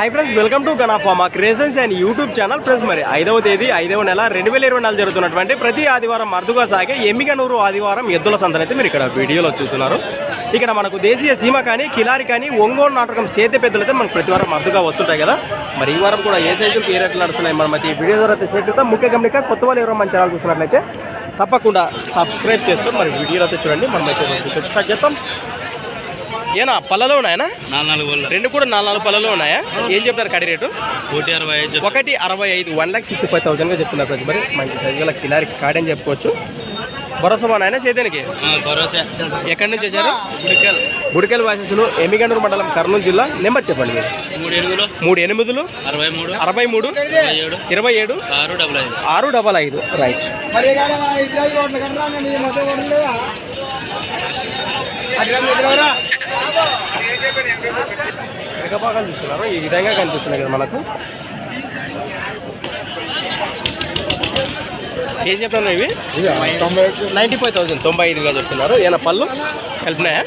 High friends welcome to గణాఫామా creations and YouTube channel friends మరి ఐదవ తేదీ ఐదవ నెల రెండు వేల ఇరవై నాలుగు జరుగుతున్నటువంటి ప్రతి ఆదివారం అరుదుగా సాగే ఎమ్మిగనూరు ఆదివారం ఎద్దుల సందన అయితే మీరు ఇక్కడ వీడియోలో చూస్తున్నారు. ఇక్కడ మనకు దేశీయ సీమ కానీ కిలారి కానీ ఒంగోలు నాటకం సేత పెద్దలు అయితే మనకు ప్రతి వారం అరుదుగా వస్తుంటాయి కదా. మరి ఈ వారం కూడా ఏ సైజులు ఏ రేట్లు నడుస్తున్నాయి? మనం అయితే ఈ వీడియో ద్వారా అయితే ముఖ్య గమనిక కొత్త వాళ్ళు ఎవరో మన ఛానల్ చూసినట్లయితే తప్పకుండా సబ్స్క్రైబ్ చేసుకొని మరి వీడియోలో అయితే చూడండి. మనం అయితే స్టార్ట్ ఏనా? పళ్ళలో ఉన్నాయనా వల్ల రెండు కూడా నాలుగు నాలుగు పళ్ళలో ఉన్నాయా? ఏం చెప్తారు కడి రేటు? కోటి అరవై ఐదు ఒకటి అరవై ఐదు వన్ ల్యాక్ సిక్స్టీ ఫైవ్ థౌసండ్గా చెప్తున్నారు ప్రతి మరి. మంచి సైజు గల కిలారి కాడని చెప్పుకోవచ్చు. భరోసా బాగున్నాయన చేతానికి భరోసా. ఎక్కడి నుంచి వచ్చారు? గుడికల్. గుడికెల్ వాసెస్లు ఎమ్మిగండూరు మండలం కర్నూలు జిల్లా. నెంబర్ చెప్పండి. మీరు మూడు ఎనిమిదిలో. అరవై మూడు. అరవై మూడు. ఇరవై ఏడు. ఇరవై ఏడు. ఆరు డబల్ ఐదు. ఆరు డబల్ ఐదు. రైట్. మిగపాకాలు చూస్తున్నారు. ఈ విధంగా కనిపిస్తున్నాయి కదా మనకు. ఏం చెప్తున్నారు ఇవి? నైంటీ ఫైవ్ థౌసండ్ తొంభై ఐదుగా చెప్తున్నారు. ఏమైనా పళ్ళు? కలిపినాయా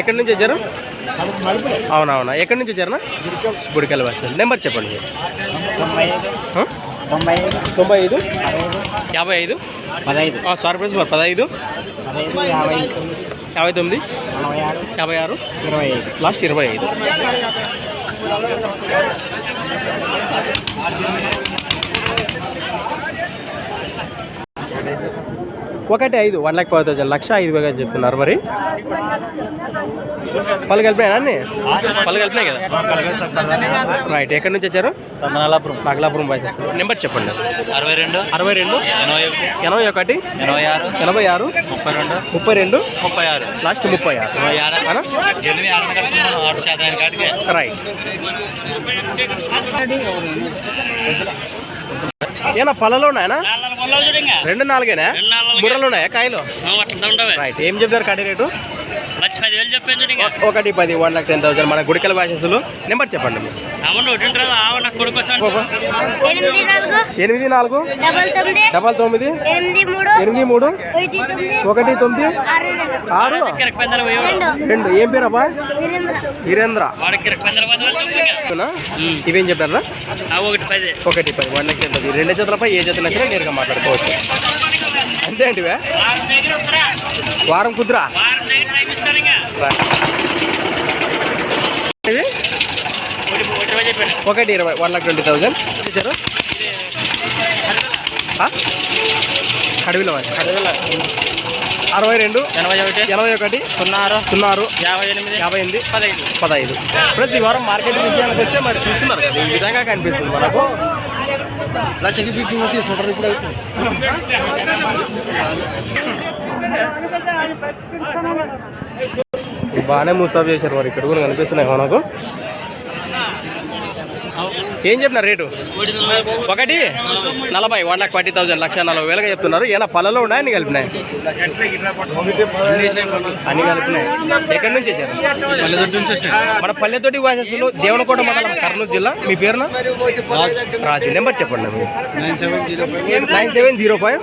ఎక్కడి నుంచి వచ్చారు? అవునవునా. ఎక్కడి నుంచి వచ్చారనా గుడికల్ బస్ నెంబర్ చెప్పండి? తొంభై ఐదు? యాభై ఐదు? ఐదు పదహైదు సారీ ఫ్రెండ్స్ మరి పదహైదు. యాభై తొమ్మిది. యాభై ఆరు. ఇరవై ఐదు. లాస్ట్ ఇరవై ఐదు. ఒకటి ఐదు. వన్ ఫైవ్ థౌసండ్ లక్ష ఐదు వేగా చెప్తున్నారు మరి. పళ్ళు కలిపినాయా అన్ని? పళ్ళు కలిపినాయి కదా? రైట్ ఎక్కడి నుంచి వచ్చారు? సందనాలాపురం. నాగలాపురం బాయ్ నెంబర్ చెప్పండి. అరవై రెండు అరవై రెండు ఎనభై ఒకటి ఎనభై ఒకటి ఎనభై ఆరు ఎనభై ఆరు ముప్పై రెండు ముప్పై రెండు ముప్పై ఆరు. లాస్ట్ ముప్పై ఆరు. రైట్ ఏనా పళ్ళలో ఉన్నాయనా రెండు నాలుగేనా? బుర్రలు ఉన్నాయా కాయలు? రైట్ ఏం చెప్తారు కడి రేటు? ఒకటి పది వన్ లాక్ టెన్ థౌసండ్ మన గుడికల భాషలు నెంబర్ చెప్పండి. ఎనిమిది నాలుగు. డబల్ తొమ్మిది. ఎనిమిది మూడు. ఒకటి తొమ్మిది. ఆరు రెండు. ఏం పేరు అబ్బా వీరేంద్ర? ఇవేం చెప్పారా? ఒకటి పది. ఒకటి పది వన్ లాక్ టెన్ థౌసండ్ రెండు జతలపై ఏ జత నచ్చినా నేరుగా మాట్లాడుకోవచ్చు. అంతే అంటివే? వారం కుదురా? ఇది ఒకటి ఇరవై వన్ లాక్ ట్వంటీ థౌసండ్ ఇచ్చారు కడివిలో అరవై రెండు ఎనభై ఒకటి ఎనభై ఒకటి సున్నా ఆరు సున్నా ఆరు యాభై ఎనిమిది యాభై ఎనిమిది పదహైదు. పదహైదు. ఫ్రెండ్స్ ఈ వారం మార్కెట్ విషయానికి వస్తే మరి చూస్తున్నారు కదా ఈ విధంగా కనిపిస్తుంది మనకు. లక్షకి ఫిఫ్టీ వచ్చి టోటల్ ఇప్పుడు బాగానే ముస్తాబ్ చేశారు మరి. ఇక్కడ కూడా కనిపిస్తున్నాయి మనకు. ఏం చెప్పినారు రేటు? ఒకటి? నలభై one lakh forty thousand lakh నలభై వేలుగా చెప్తున్నారు. ఏమైనా పళ్ళలో ఉన్నాయి? అన్ని కలిపినాయి? అన్ని కలిపినాయి? ఎక్కడి నుంచి వచ్చారు? పల్లెదొడ్డి నుంచి వచ్చినాయి మన పల్లెతోటి వాసస్సులు దేవనకోట మండలం కర్నూలు జిల్లా. మీ పేరున? రాజు. నెంబర్ చెప్పండి nine seven zero five.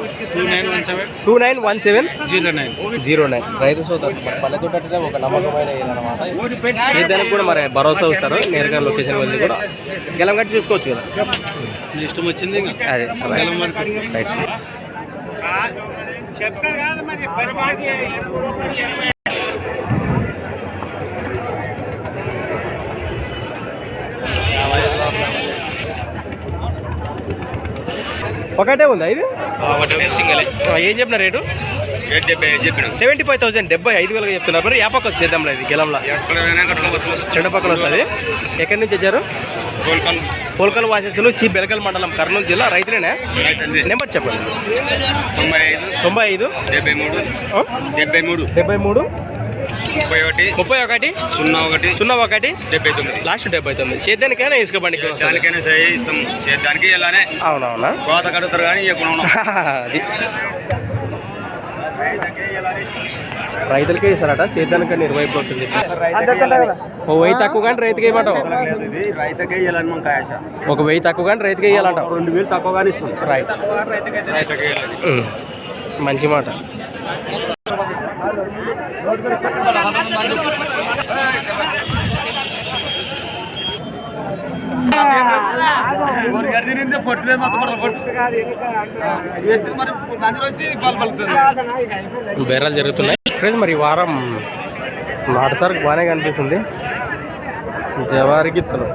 Two nine one seven. Zero nine. Zero nine. రైతు సోదరు పల్లెతోట అంటే ఒక నమ్మకమైన కూడా మరి భరోసా వస్తారు నేరుగా లొకేషన్ వెళ్ళి కూడా. కట్టి చూసుకోవచ్చు కదా. ఇష్టం వచ్చింది అదే. రైట్ ఒకటే ఉందా ఇది? సింగల్. ఆ, ఏం చెప్పిన రేటు? డెబ్బై చెప్పిన సెవెంటీ ఫైవ్ థౌసండ్ డెబ్బై ఐదు వేలుగా చెప్తున్నారు. మరి ఏ పక్క వచ్చి చేద్దాంలో ఇది గెలంలో. రెండు పక్కన వస్తుంది. ఎక్కడి నుంచి వచ్చారు? కోల్కల్ వాసెస్లు సి బెలకల్ మండలం కర్నూలు జిల్లా రైతులేనే? నెంబర్ చెప్పండి. తొంభై ఐదు. తొంభై ఐదు. డెబ్బై మూడు? డెబ్బై మూడు. డెబ్బై మూడు. ముప్పై ఒకటి. ముప్పై ఒకటి. సున్నా ఒకటి. సున్నా ఒకటి. డెబ్బై తొమ్మిది. లాస్ట్ డెబ్బై తొమ్మిది. సేద్యానికైనా ఇసుక. దానికైనా ఇస్తాం. దానికి వెళ్ళానే. అవునవునా? కోత కడుగుతారు కానీ అది. రైతులకే ఇస్తారట సేద్యానికైనా ఇరవై వస్తుంది. ఓ వెయ్యి తక్కువ కానీ రైతుకి ఇవ్వటం. రైతుకే ఇవ్వాలని మన ఆశ ఒక వెయ్యి తక్కువ కానీ రైతుకి ఇవ్వాలంట. రెండు వేలు తక్కువగానే ఇస్తుంది రైట్ మంచి మాట. బేరాలు జరుగుతున్నాయి. ఫ్రెండ్స్ మరి వారం నాటు సరుకు బాగానే కనిపిస్తుంది. జవారి గిత్తలు.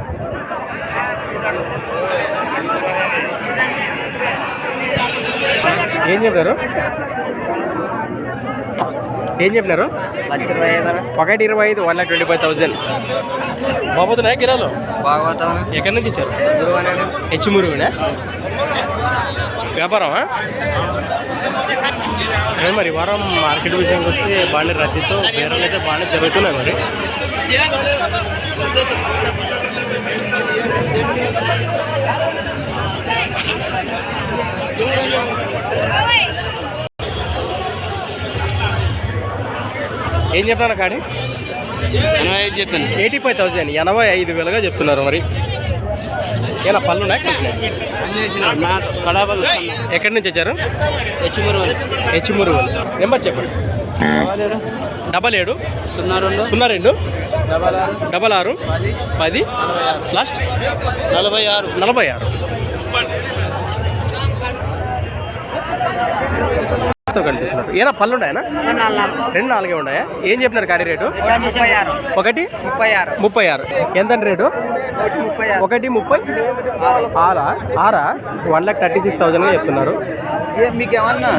ఏం చెప్పారు? ఏం చెప్పినారు? ఒకటి ఇరవై ఐదు one lakh twenty five thousand బాబోతున్నాయా గిరాలు? భాగవతం ఎక్కడి నుంచి ఇచ్చారు? గురువు వ్యాపారమా? అదే మరి వారం మార్కెట్ విషయానికి వస్తే బాగానే రద్దీతో బేరాలు అయితే బాగానే జరుగుతున్నాయి మరి. ఏం చెప్తాను కాడి ఎనభై చెప్పాను. ఎయిటీ ఫైవ్ థౌసండ్ ఎనభై ఐదు వేలుగా చెప్తున్నారు మరి. ఏనా పళ్ళు ఉన్నాయి ఎక్కడి నుంచి వచ్చారు? హెచ్చుమూరు హెచ్మురు నెంబర్ చెప్పండి. డబల్ ఏడు. సున్నా రెండు. సున్నా రెండు. డబల్ ఆరు. పది. లాస్ట్. నలభై ఆరు. నలభై ఆరు. కనిపిస్తున్నారు. ఏనా పళ్ళు ఉన్నాయనా రెండు నాలుగే. ఉన్నాయా? ఏం చెప్పినారు కాడి రేటు? ముప్పై ఆరు. ఒకటి? ముప్పై ఆరు. ముప్పై ఆరు. ఎంతండి రేటు? ఒకటి ముప్పై ఆరా. ఆరా. వన్ లాక్ థర్టీ సిక్స్ థౌసండ్గా చెప్తున్నారు. మీకు ఏమన్నా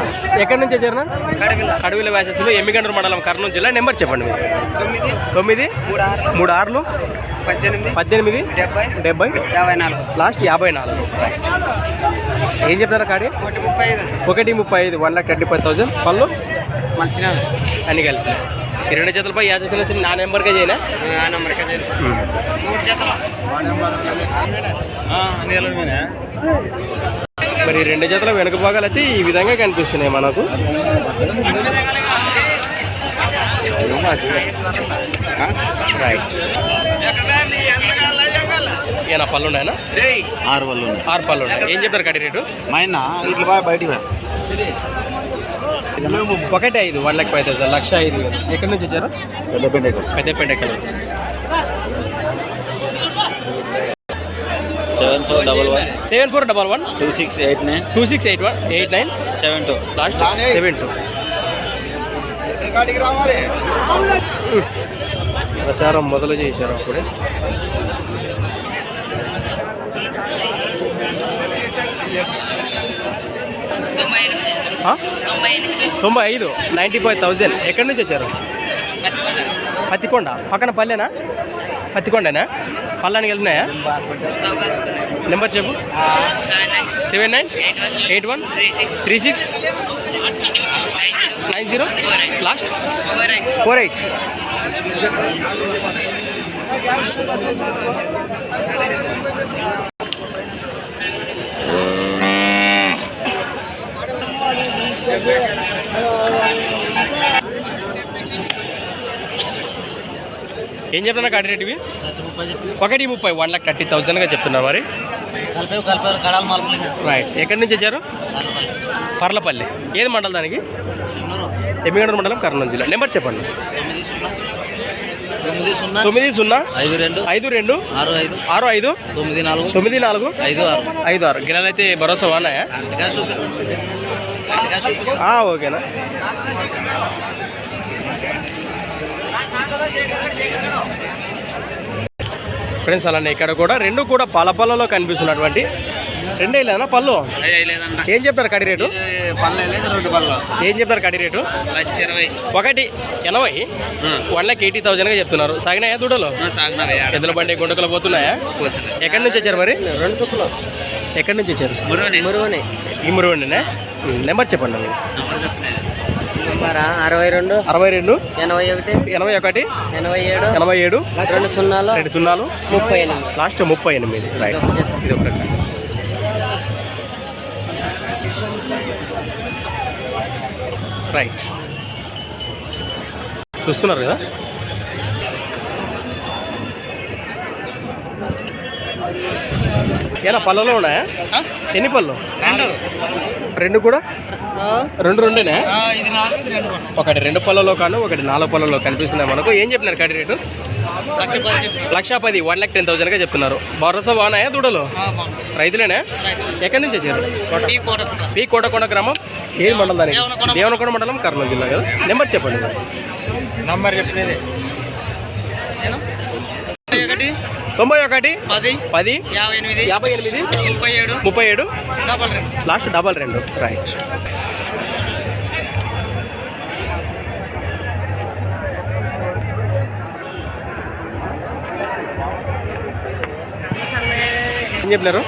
ఎక్కడి నుంచి వచ్చారు కడగల అడవిల వ్యాసెస్లో ఎమ్మిగండ్రు మండలం కర్నూలు జిల్లా నెంబర్ చెప్పండి మీరు. తొమ్మిది. తొమ్మిది మూడు ఆరు మూడు ఆరులు పద్దెనిమిది పద్దెనిమిది డెబ్బై డెబ్బై యాభై నాలుగు. లాస్ట్ యాభై నాలుగు. ఏం చెప్తారా కాడి ఒకటి ముప్పై ఐదు. ఒకటి ముప్పై ఐదు one lakh thirty five thousand. పళ్ళు? మంచిగా అన్ని కలిపి. ఈ రెండు జతలపై వచ్చి నా నెంబర్కే చేయనా? ఆ నెంబర్కి మూడు జతలు మరి రెండు జతల వెనుక భాగాలు అయితే ఈ విధంగా కనిపిస్తున్నాయి మనకు. రైట్ ఏనా పళ్ళు ఉన్నాయనా ఆరు వాళ్ళు ఆరు పళ్ళు ఉన్నాయి ఏం చెప్తారు కడి రేటు? మైనా ఇట్లా బాగా బయటికి రా. ఒకటి ఐదు వన్ లాక్ ఫైవ్ థౌసండ్ లక్ష ఐదు ఎక్కడి నుంచి వచ్చారు? పెద్ద పెద్ద పెద్దపేట ఎక్కడ seven four double one seven four double one two six eight nine two six eight one eight nine seven two last seven two ప్రచారం మొదలు చేశారు అప్పుడే? తొంభై ఐదు. Ninety five thousand. ఎక్కడి నుంచి వచ్చారు? పత్తికొండ. పక్కన పల్లెనా? పత్తికొండనా? పల్లానికి వెళ్తున్నాయా? నెంబర్ చెప్పు. Seven nine eight one three six nine zero. Last? Four eight. ఏం చెప్తున్నా కాటి రేటు ఇవి ఒకటి ముప్పై వన్ లాక్ థర్టీ థౌజండ్గా చెప్తున్నారు మరి. రైట్ ఎక్కడి నుంచి వచ్చారు? పర్లపల్లి. ఏది మండలం దానికి? ఎమ్మిగండ్ర మండలం కర్నూలు జిల్లా. నెంబర్ చెప్పండి. తొమ్మిది సున్నా. ఐదు రెండు. ఐదు రెండు. ఆరు ఐదు. ఆరు ఐదు. తొమ్మిది నాలుగు. తొమ్మిది నాలుగు. ఐదు ఆరు. ఐదు ఆరు. గిరాలు అయితే భరోసా వానాయా చూపిస్తాను ఆ, ఓకేనా. ఫ్రెండ్స్ అలానే ఇక్కడ కూడా రెండు కూడా పల పళ్ళలో కనిపిస్తున్నటువంటి రెండే లేనా పళ్ళు? ఏం చెప్తారు కడి రేటు? ఏం చెప్తారు కడి రేటు? ఒకటి ఎనభై. వన్ లాక్ ఎయిటీ థౌజండ్గా చెప్తున్నారు. సాగినాయా దూడలు? ఎద్దుల బండి గుంటకలు పోతున్నాయా? ఎక్కడి నుంచి వచ్చారు మరి? రెండు తుక్కులు ఎక్కడి నుంచి వచ్చారు? మురుగని. ఈ మురుగండినా నెంబర్ చెప్పండి అరవై రెండు అరవై రెండు ఎనభై ఒకటి ఎనభై ఒకటి ఎనభై ఏడు ఎనభై ఏడు రెండు సున్నాలు రెండు సున్నాలు ముప్పై ఎనిమిది. లాస్ట్ ముప్పై ఎనిమిది. రైట్ ఇది ఒకటి రైట్ చూస్తున్నారు కదా? ఏనా పళ్ళలో ఉన్నాయా? ఎన్ని పళ్ళు? రెండు. రెండు కూడా? రెండు రెండేనా? ఇది నాలుగు ఇది రెండు ఒకటి రెండు పళ్ళలో కాను ఒకటి నాలుగు పళ్ళలో కనిపిస్తున్నాయి మనకు. ఏం చెప్పినారు కడి రేటు? లక్ష పది వన్ ల్యాక్ టెన్ థౌసండ్గా చెప్తున్నారు. భరోసా బాగున్నాయా దూడలు? రైతులేనే? ఎక్కడి నుంచి వచ్చారు? ఈ కోట కూడా పి కోటకొండ గ్రామం? ఏ మండలం దానికి? దేవనకొండ. మండలం. కర్నూలు జిల్లా కదా? నెంబర్ చెప్పండి. నంబర్ చెప్పినది ఒకటి తొంభై ఒకటి పది పది యాభై ఎనిమిది యాభై ఎనిమిది ముప్పై ఏడు ముప్పై ఏడు. డబల్ రెండు. లాస్ట్ డబల్ రెండు. రైట్ ఏం చెప్పినారు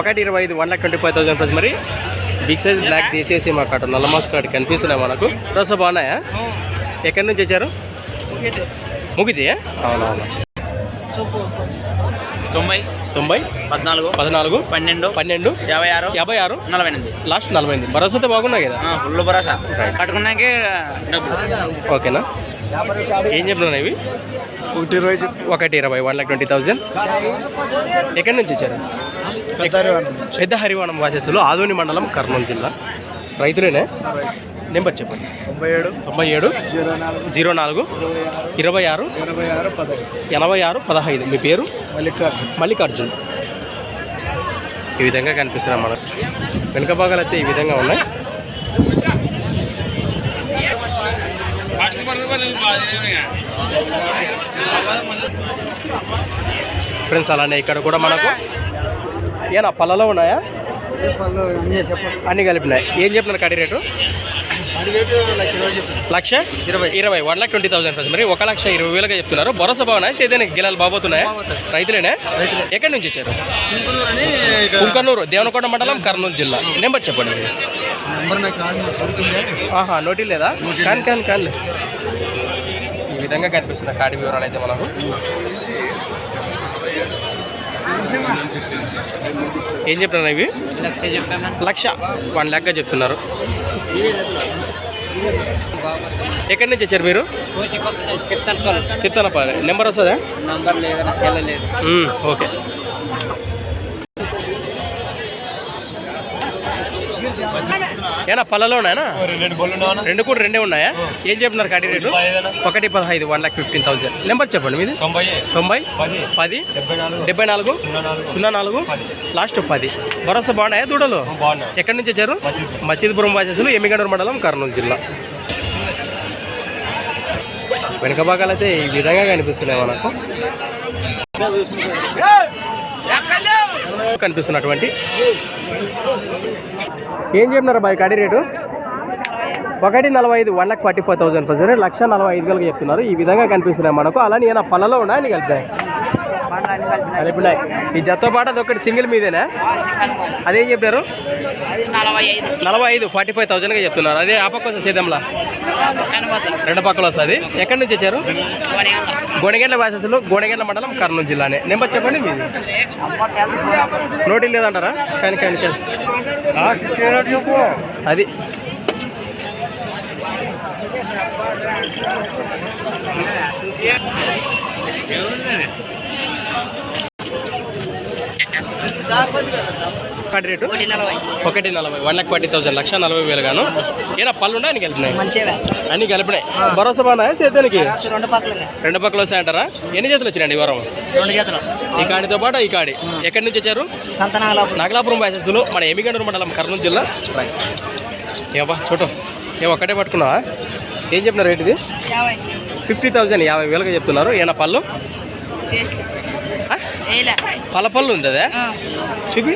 ఒకటి ఇరవై ఐదు one lakh twenty five thousand plus మరి బిగ్ సైజ్ బ్లాక్ తీసేసి మా కాట నల్ల మాస్ కార్డ్ కనిపిస్తున్నాయి మనకు. రోజు బాగున్నాయా? ఎక్కడి నుంచి వచ్చారు? ముగితే? అవునవును. తొంభై తొంభై పద్నాలుగు పద్నాలుగు పన్నెండు పన్నెండు యాభై ఆరు యాభై ఆరు నలభై ఎనిమిది. లాస్ట్ నలభై ఎనిమిది. భరోసాతో బాగున్నాయి కదా? ఫుల్ భరోసా. కట్టుకున్నాకే డబ్బులు. ఓకేనా? ఏం చెప్తున్నాను ఇవి? ఒకటి ఇరవై ఒకటి ఇరవై వన్ లాక్ ట్వంటీ థౌజండ్ ఎక్కడి నుంచి వచ్చారు? పెద్ద హరివాణం వాసేసులు ఆదోని మండలం కర్నూలు జిల్లా. రైతులేనే? నెంబర్ చెప్పండి. తొంభై ఏడు. తొంభై ఏడు. జీరో నాలుగు. జీరో నాలుగు. ఇరవై ఆరు. ఎనభై ఆరు పదహైదు. ఎనభై ఆరు పదహైదు. మీ పేరు? మల్లికార్జున్. మల్లికార్జున్. ఈ విధంగా కనిపిస్తున్నాయి మనకు వెనుక భాగాలు అయితే ఈ విధంగా ఉన్నాయి. ఫ్రెండ్స్ అలానే ఇక్కడ కూడా మనకు ఏనా పళ్ళలో ఉన్నాయా? అన్ని కలిపినాయి. ఏం చెప్తున్నారు కడి రేటు? లక్ష ఇరవై. ఇరవై. One lakh twenty thousand friends. మరి ఒక లక్ష ఇరవై వేలుగా చెప్తున్నారు. భరోసా బాగున్నాయి? సేదానికి గిలాలు బాబోతున్నాయా రైతులేనే? ఎక్కడి నుంచి వచ్చారు? కుంకనూరు దేవనకొండ మండలం కర్నూలు జిల్లా. నెంబర్ చెప్పండి. ఆహా నోటి లేదా కాని కాని కాని. విధంగా కనిపిస్తున్న కాడి వివరాలు అయితే మనకు. ఏం చెప్తున్నారు ఇవి లక్ష వన్ ల్యాక్గా చెప్తున్నారు. ఎక్కడి నుంచి వచ్చారు మీరు? చెప్తాను చిత్తనపల్లి. నెంబర్ వస్తుందా? ఓకే. ఏనా? పళ్ళలోనేనా? రెండు కూడా రెండే ఉన్నాయా? ఏం చెప్తున్నారు కడి రేటు? ఒకటి పదహైదు one lakh fifteen thousand. Number చెప్పండి మీది. తొంభై. పది. డెబ్బై నాలుగు. సున్నా నాలుగు. లాస్ట్ పది. భరోసా బాగున్నాయా దూడలు? ఎక్కడి నుంచి వచ్చారు? మసీద్పురం వాసేసులు ఎమ్మిగడూరు మండలం కర్నూలు జిల్లా. వెనుక భాగాలు అయితే ఈ విధంగా కనిపిస్తున్నాయి మనకు. కనిపిస్తున్నటువంటి. ఏం చెప్పినారు బాయ్ కడి రేటు? ఒకటి నలభై ఐదు one lakh forty four thousand present lakh నలభై ఐదు వేలకు చెప్తున్నారు. ఈ విధంగా కనిపిస్తున్నాయి మనకు. అలానే ఏమైనా పళ్ళలో ఉన్నాయని కలిపాయి కలిపినాయి ఈ జత్తో పాటు అది ఒకటి సింగిల్ మీదేనా? అదేం చెప్పారు? నలభై ఐదు. ఫార్టీ ఫైవ్ థౌసండ్గా చెప్తున్నారు. అదే ఆ పక్క వస్తుంది సేదంలా రెండు పక్కల. వస్తుంది. ఎక్కడి నుంచి వచ్చారు? గోనెగండ్ల. వాసస్సులు గోనెగండ్ల మండలం కర్నూలు జిల్లానే. నెంబర్ చెప్పండి మీది నోటి లేదంటారా? కానీ కానీ కానీ. అది. ఒకటి రేటు ఒకటి నలభై. One lakh forty thousand lakh నలభై వేలు గాను. ఏనా పళ్ళు ఉన్నాయి అన్ని కలిపినాయి. అన్ని కలిపినాయి. భరోసా బాగున్నాయా సేద్యానికి? రెండు పక్కలే. రెండు పక్కల వస్తాయంటారా? ఎన్ని చేతులు వచ్చినాయండి వారం? ఈ కాడితో పాటు ఈ కాడి. ఎక్కడి నుంచి వచ్చారు? నాగలాపురం బాయసెస్లో మన ఎమిగండూరు మండలం కర్నూలు జిల్లా. ఏవా చూడు. ఏ ఒక్కటే పట్టుకున్నావా ఏం చెప్తున్నారు రేట్ ఇది? ఫిఫ్టీ థౌసండ్ యాభై వేలుగా చెప్తున్నారు. ఏనా పళ్ళు? ఆ? పళ్ళ పళ్ళు ఉంది అదే? చూపి.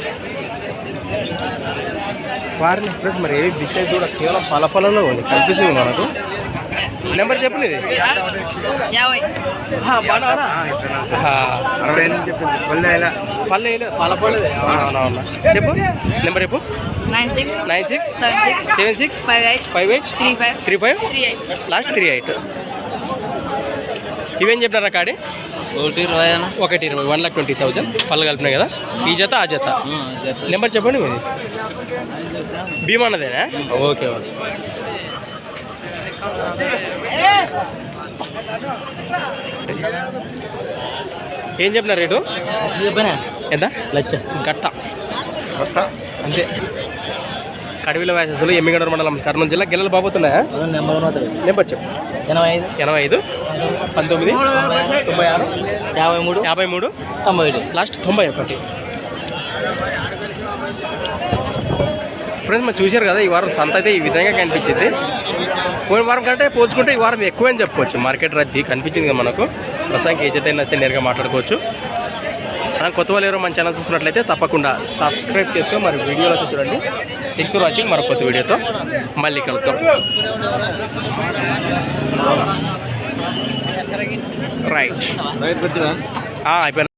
వారిని ఫ్రెండ్స్ మరి ఏవి డిసైడ్ కూడా కేవలం పళ్ళలో ఉంది. కనిపిస్తుంది మనకు. నెంబర్ చెప్పండి. ఇది యాభై పళ్ళు వేయలేదు పళ్ళ పళ్ళు అవునవునా చెప్పు. నెంబర్ చెప్పు. Nine six. Nine six. Seven six. Seven six. Five eight. Five eight. Three five. Three five. Three eight. Last three eight. ఇవేం చెప్పినారా కాడి ఒకటి ఇరవై ఒకటి ఇరవై వన్ లాక్ ట్వంటీ థౌసండ్ పళ్ళు కలిపినాయి కదా? ఈ జత ఆ జత? నెంబర్ చెప్పండి మీది భీమా అన్నదేనా? Okay okay. ఏం చెప్పినారు రేటు? ఎంత? లచ్చ. గట్ట? అంతే. కడివిల వ్యాసెస్లు ఎమ్మిగడూరు మండలం కర్నూలు జిల్లా గిల్లలు నెంబర్ చెప్పు. ఎనభై ఐదు. ఎనభై ఐదు. పంతొమ్మిది. తొంభై ఆరు. యాభై మూడు. యాభై మూడు. తొంభై ఏడు. లాస్ట్ తొంభై ఒకటి. ఫ్రెండ్స్ మనం చూశారు కదా ఈ వారం సంత అయితే ఈ విధంగా కనిపించింది. పోయిన వారం కంటే పోల్చుకుంటే ఈ వారం ఎక్కువ అని చెప్పుకోవచ్చు. మార్కెట్ రద్దీ కనిపించింది కదా మనకు. ప్రస్తుతానికి ఏ చేత అయితే నేరుగా మాట్లాడుకోవచ్చు. కొత్త వాళ్ళు ఎవరో మన ఛానల్ చూసినట్లయితే తప్పకుండా సబ్స్క్రైబ్ చేసుకొని మరి వీడియోలో చూడండి. థింక్ ఫర్ వాచింగ్ మరో కొత్త వీడియోతో మళ్ళీ కలుద్దాం. రైట్ అయిపోయింది.